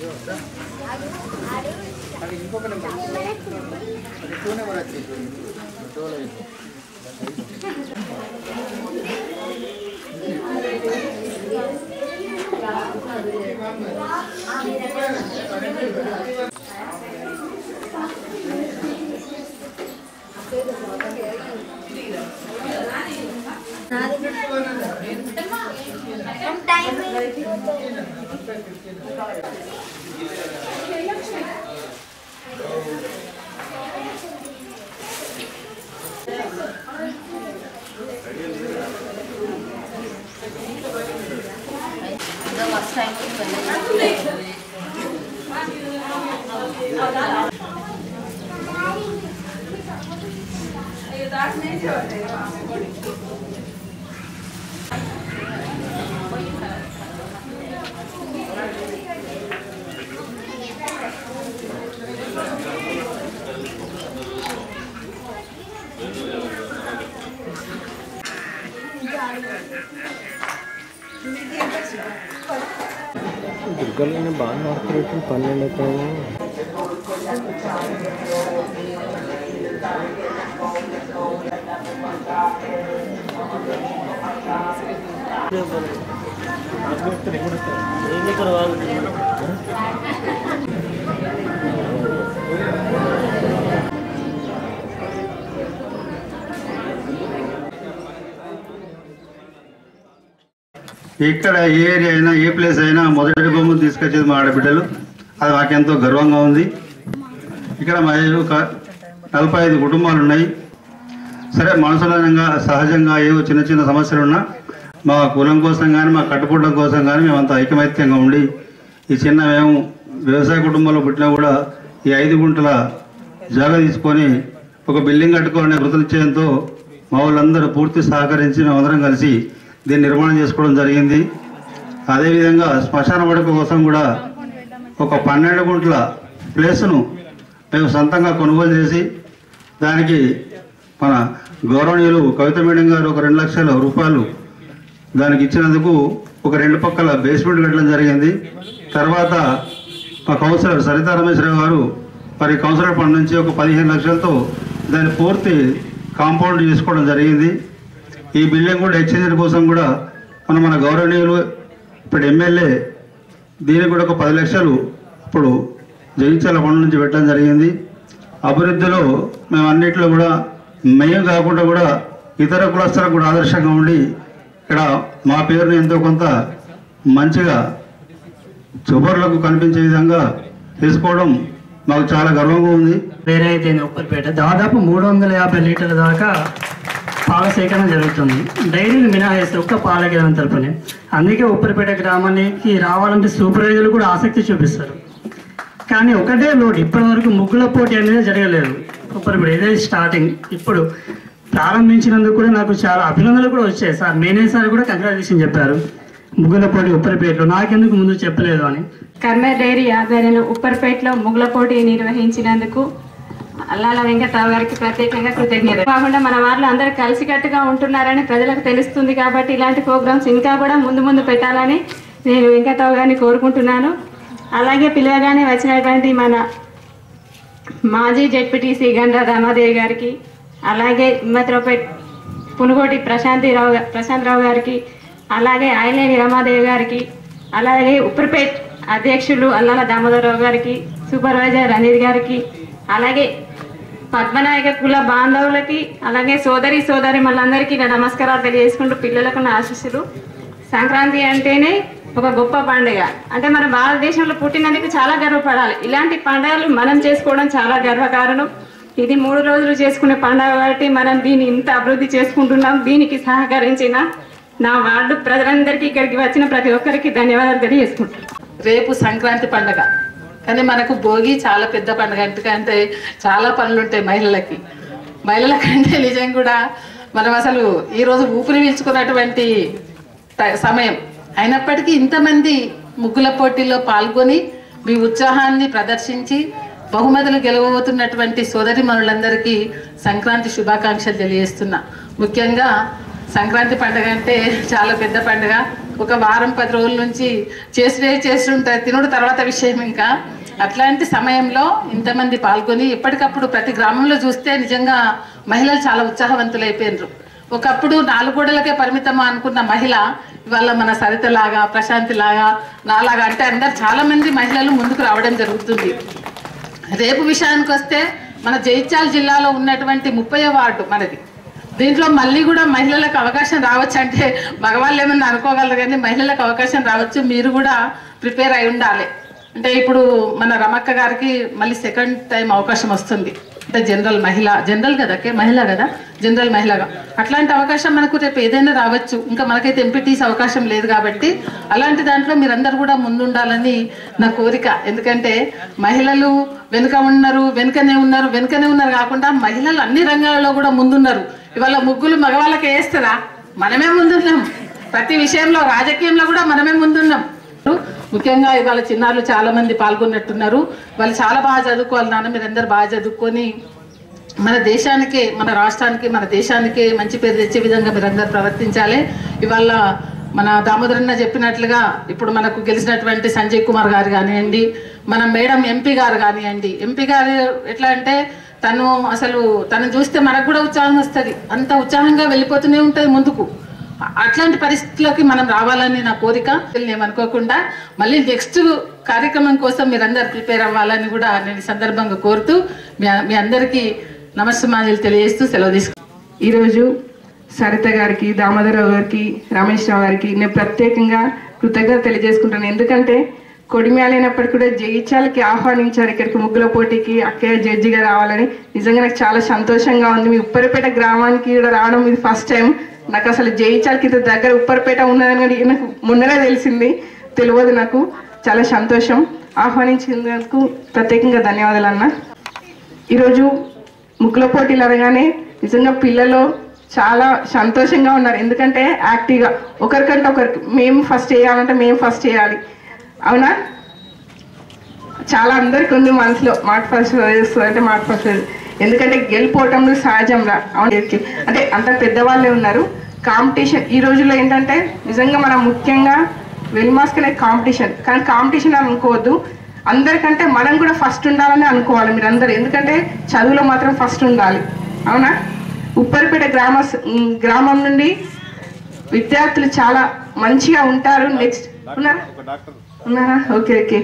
Number ఇంకొక number two number వచ్చింది toll Dark nature. ದುರ್ಗಲ್ಲಿ ಭಾಳ ಮಾಡ್ತಿರ್ತೀನಿ ಪನ್ನೆಂಡು ಐತಾವು आज करवा ఇక్కడ ఏ ఏరియా అయినా ఏ ప్లేస్ అయినా మొదటి బొమ్మను తీసుకొచ్చేది మా ఆడబిడ్డలు. అది మాకెంతో గర్వంగా ఉంది. ఇక్కడ మా ఒక నలభై ఐదు కుటుంబాలు ఉన్నాయి. సరే మనసులంగా సహజంగా ఏవో చిన్న చిన్న సమస్యలు ఉన్నా మా కులం కోసం కానీ మా కట్టుకోవడం కోసం కానీ మేమంతా ఐకమత్యంగా ఉండి ఈ చిన్న మేము వ్యవసాయ కుటుంబంలో పుట్టినా కూడా ఈ ఐదు గుంటల జాగా తీసుకొని ఒక బిల్డింగ్ కట్టుకోవాలనే కృతనిశ్చయంతో మా వాళ్ళందరూ పూర్తి సహకరించి మేమందరం కలిసి దీన్ని నిర్మాణం చేసుకోవడం జరిగింది. అదేవిధంగా శ్మశాన వడక కోసం కూడా ఒక పన్నెండు గుంటల ప్లేస్ను మేము సొంతంగా కొనుగోలు చేసి దానికి మన గౌరవనీయులు కవిత మేడం గారు ఒక రెండు లక్షల రూపాయలు దానికి ఇచ్చినందుకు ఒక రెండు పక్కల బేస్మెంట్ కట్టడం జరిగింది. తర్వాత మా కౌన్సిలర్ సరితా రమేశ్వరరావు గారు మరి కౌన్సిలర్ ఫండ్ నుంచి ఒక పదిహేను లక్షలతో దాన్ని పూర్తి కాంపౌండ్ చేసుకోవడం జరిగింది. ఈ బిల్డింగ్ కూడా ఎక్స్చేంజ్ కోసం కూడా మన మన గౌరవనీయులు ఇప్పుడు ఎమ్మెల్యే దీనికి కూడా ఒక పది లక్షలు ఇప్పుడు జయించాల పనుల నుంచి పెట్టడం జరిగింది. అభివృద్ధిలో మేము అన్నింటిలో కూడా మేము కాకుండా కూడా ఇతర కులస్తులకు కూడా ఆదర్శంగా ఉండి ఇక్కడ మా పేరుని ఎంతో కొంత మంచిగా చుబర్లకు కనిపించే విధంగా తీసుకోవడం మాకు చాలా గర్వంగా ఉంది. వేరే అయితే ఉప్పరిపేట దాదాపు మూడు వందల యాభై లీటర్ల దాకా పాల సేకరణ జరుగుతుంది. డైరీని మినహాయిస్తే ఒక్క పాల కేంద్రం తరపునే. అందుకే ఉప్పరిపేట గ్రామానికి రావాలంటే సూపర్వైజర్లు కూడా ఆసక్తి చూపిస్తారు. కానీ ఒకటే లోడ్ ఇప్పటి వరకు ముగ్గుల పోటీ అనేది జరగలేదు. ఉప్పరిపేట ఇదే స్టార్టింగ్ ఇప్పుడు ప్రారంభించినందుకు కూడా నాకు చాలా అభినందనలు కూడా వచ్చాయి. సార్ మేనేజర్ కూడా కంగ్రాచులేషన్ చెప్పారు. ముగ్గులపోటి ఉప్పరిపేటలో. నాకెందుకు ముందు చెప్పలేదు అని. కర్మ డైరీ ఆధ్వర్యంలో ఉప్పరిపేటలో ముగ్గులపోటీ నిర్వహించినందుకు అల్లాల వెంకట్రావు గారికి ప్రత్యేకంగా కృతజ్ఞత కాకుండా మన వాళ్ళు అందరూ కలిసికట్టుగా ఉంటున్నారని ప్రజలకు తెలుస్తుంది కాబట్టి ఇలాంటి ప్రోగ్రామ్స్ ఇంకా కూడా ముందు ముందు పెట్టాలని నేను వెంకట్రావు గారిని కోరుకుంటున్నాను. అలాగే పిలవగానే వచ్చినటువంటి మన మాజీ జెడ్పీటీసీ గండ్ర రామాదేవి గారికి అలాగే హిమ్మతిరావుపేట్ పునుగోటి ప్రశాంతిరావు గా- ప్రశాంత్ రావు గారికి అలాగే ఆయలేని రమాదేవి గారికి అలాగే ఉప్పర్పేట్ అధ్యక్షులు అల్లాల దామోదరరావు గారికి సూపర్వైజర్ అనిల్ గారికి అలాగే పద్మనాయక కుల బాంధవులకి అలాగే సోదరి సోదరి మళ్ళందరికీ నా నమస్కారాలు తెలియజేసుకుంటూ పిల్లలకు నా ఆశీస్సులు. సంక్రాంతి అంటేనే ఒక గొప్ప పండుగ. అంటే మన భారతదేశంలో పుట్టినందుకు చాలా గర్వపడాలి. ఇలాంటి పండుగలు మనం చేసుకోవడం చాలా గర్వకారణం. ఇది మూడు రోజులు చేసుకునే పండుగ కాబట్టి మనం దీన్ని ఇంత అభివృద్ధి చేసుకుంటున్నాం. దీనికి సహకరించిన నా వార్డు ప్రజలందరికీ ఇక్కడికి వచ్చిన ప్రతి ఒక్కరికి ధన్యవాదాలు తెలియజేసుకుంటున్నాను. రేపు సంక్రాంతి పండగ. కానీ మనకు భోగి చాలా పెద్ద పండుగ. ఎందుకంటే చాలా పనులు ఉంటాయి మహిళలకి. మహిళల కంటే నిజం కూడా మనం అసలు ఈరోజు ఊపిరి పీల్చుకున్నటువంటి సమయం. అయినప్పటికీ ఇంతమంది ముగ్గుల పోటీల్లో పాల్గొని మీ ఉత్సాహాన్ని ప్రదర్శించి బహుమతులు గెలవబోతున్నటువంటి సోదరి మనులందరికీ సంక్రాంతి శుభాకాంక్షలు తెలియజేస్తున్నా. ముఖ్యంగా సంక్రాంతి పండుగ అంటే చాలా పెద్ద పండుగ. ఒక వారం పది రోజుల నుంచి చేసుడే చేస్తుంటారు. తినుడు తర్వాత విషయం ఇంకా. అట్లాంటి సమయంలో ఇంతమంది పాల్గొని ఎప్పటికప్పుడు ప్రతి గ్రామంలో చూస్తే నిజంగా మహిళలు చాలా ఉత్సాహవంతులైపోయినారు. ఒకప్పుడు నాలుగు గోడలకే పరిమితం అనుకున్న మహిళ ఇవాళ మన సరితలాగా ప్రశాంతిలాగా నాలాగా అంటే అందరు చాలా మంది మహిళలు ముందుకు రావడం జరుగుతుంది. రేపు విషయానికి వస్తే మన జైత్యాల జిల్లాలో ఉన్నటువంటి ముప్పై వార్డు మనది. దీంట్లో మళ్ళీ కూడా మహిళలకు అవకాశం రావచ్చు అంటే మగవాళ్ళు ఏమన్నా అనుకోగలరు కానీ మహిళలకు అవకాశం రావచ్చు మీరు కూడా ప్రిపేర్ అయి ఉండాలి. అంటే ఇప్పుడు మన రమక్క గారికి మళ్ళీ సెకండ్ టైం అవకాశం వస్తుంది. అంటే జనరల్ మహిళ జనరల్ కదా కే మహిళ కదా జనరల్ మహిళగా. అట్లాంటి అవకాశం మనకు రేపు ఏదైనా రావచ్చు. ఇంకా మనకైతే ఎంపీటీస్ అవకాశం లేదు కాబట్టి అలాంటి దాంట్లో మీరందరూ కూడా ముందుండాలని నా కోరిక. ఎందుకంటే మహిళలు వెనుక ఉన్నారు వెనుకనే ఉన్నారు వెనుకనే ఉన్నారు కాకుండా మహిళలు అన్ని రంగాలలో కూడా ముందున్నారు. ఇవాళ ముగ్గులు మగవాళ్ళకి వేస్తారా? మనమే ముందున్నాం. ప్రతి విషయంలో రాజకీయంలో కూడా మనమే ముందున్నాం. ముఖ్యంగా ఇవాళ చిన్నారులు చాలా మంది పాల్గొన్నట్టున్నారు. వాళ్ళు చాలా బాగా చదువుకోవాలి నాన్న మీరందరూ బాగా చదువుకొని మన దేశానికే మన రాష్ట్రానికి మన దేశానికే మంచి పేరు తెచ్చే విధంగా మీరందరూ ప్రవర్తించాలి. ఇవాళ మన దామోదరన్న చెప్పినట్లుగా ఇప్పుడు మనకు గెలిచినటువంటి సంజయ్ కుమార్ గారు కానివ్వండి మన మేడం ఎంపీ గారు కానివ్వండి. ఎంపీ గారు ఎట్లా అంటే తను అసలు తను చూస్తే మనకు కూడా ఉత్సాహం వస్తుంది. అంత ఉత్సాహంగా వెళ్ళిపోతూనే ఉంటుంది ముందుకు. అట్లాంటి పరిస్థితుల్లోకి మనం రావాలని నా కోరిక. ఏమనుకోకుండా మళ్ళీ నెక్స్ట్ కార్యక్రమం కోసం మీరందరూ ప్రిపేర్ అవ్వాలని కూడా నేను సందర్భంగా కోరుతూ మీ మీ అందరికీ నమస్సమాజులు తెలియజేస్తూ సెలవు తీసుకు ఈరోజు సరిత గారికి దామోదరరావు గారికి రమేష్ రావు గారికి నేను ప్రత్యేకంగా కృతజ్ఞత తెలియజేసుకుంటాను ఎందుకంటే కొడిమ్యాలైనప్పటికీ కూడా జయించాలకి ఆహ్వానించారు. ఇక్కడికి ముగ్గుల పోటీకి అక్కయ్య జడ్జిగా రావాలని. నిజంగా నాకు చాలా సంతోషంగా ఉంది. మీ ఉప్పరిపేట గ్రామానికి కూడా రావడం ఇది ఫస్ట్ టైం నాకు అసలు జయించాలకి ఇంత దగ్గర ఉప్పరిపేట ఉన్నదని కూడా నాకు మొన్ననే తెలిసింది. తెలియదు నాకు. చాలా సంతోషం. ఆహ్వానించినందుకు ప్రత్యేకంగా ధన్యవాదాలు అన్న. ఈరోజు ముగ్గుల పోటీలు అనగానే నిజంగా పిల్లలు చాలా సంతోషంగా ఉన్నారు. ఎందుకంటే యాక్టివ్గా. ఒకరికంటే ఒకరికి. మేము ఫస్ట్ చేయాలంటే మేము ఫస్ట్ చేయాలి. అవునా? చాలా అందరికి ఉంది మనసులో. మాట ఫస్ట్ చేస్తుంది అంటే మాట ఫస్ట్ ఎందుకంటే గెలిపోవటంలో సహజం రా. అవును అంటే అంత పెద్దవాళ్ళే ఉన్నారు. కాంపిటీషన్ ఈ రోజుల్లో ఏంటంటే నిజంగా మనం ముఖ్యంగా వెల్ మాస్క్ అనేది కాంపిటీషన్. కానీ కాంపిటీషన్ అని అనుకోవద్దు. అందరికంటే మనం కూడా ఫస్ట్ ఉండాలని అనుకోవాలి మీరు అందరు ఎందుకంటే చదువులో మాత్రం ఫస్ట్ ఉండాలి. అవునా? ఉప్పరిపేట గ్రామ గ్రామం నుండి విద్యార్థులు చాలా మంచిగా ఉంటారు. నెక్స్ట్ ఉన్నారా? ఉన్నారా? Okay okay.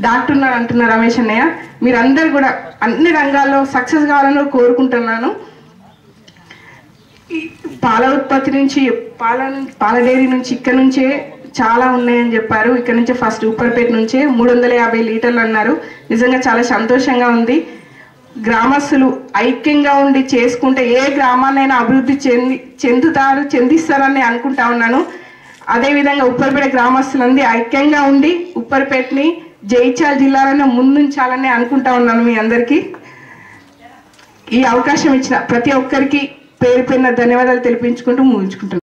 డాక్టర్ ఉన్నారు అంటున్నారు రమేష్ అన్నయ్య. మీరందరూ కూడా అన్ని రంగాల్లో సక్సెస్ కావాలని కోరుకుంటున్నాను. పాల ఉత్పత్తి నుంచి పాల పాల డైరీ నుంచి ఇక్కడ నుంచే చాలా ఉన్నాయని చెప్పారు. ఇక్కడ నుంచి ఫస్ట్ ఉప్పర్పేట నుంచే మూడు వందల యాభై లీటర్లు అన్నారు. నిజంగా చాలా సంతోషంగా ఉంది. గ్రామస్తులు ఐక్యంగా ఉండి చేసుకుంటే ఏ గ్రామాన్నైనా అభివృద్ధి చెంది చెందుతారు చెందిస్తారని అనుకుంటా ఉన్నాను. అదేవిధంగా ఉప్పర్పేట గ్రామస్తులందరూ ఐక్యంగా ఉండి ఉప్పర్పేటని జయించాల జిల్లాలోనే ముందుంచాలని అనుకుంటా ఉన్నాను మీ అందరికీ. ఈ అవకాశం ఇచ్చిన ప్రతి ఒక్కరికి పేరు పేరున ధన్యవాదాలు తెలిపించుకుంటూ ముగించుకుంటున్నాను.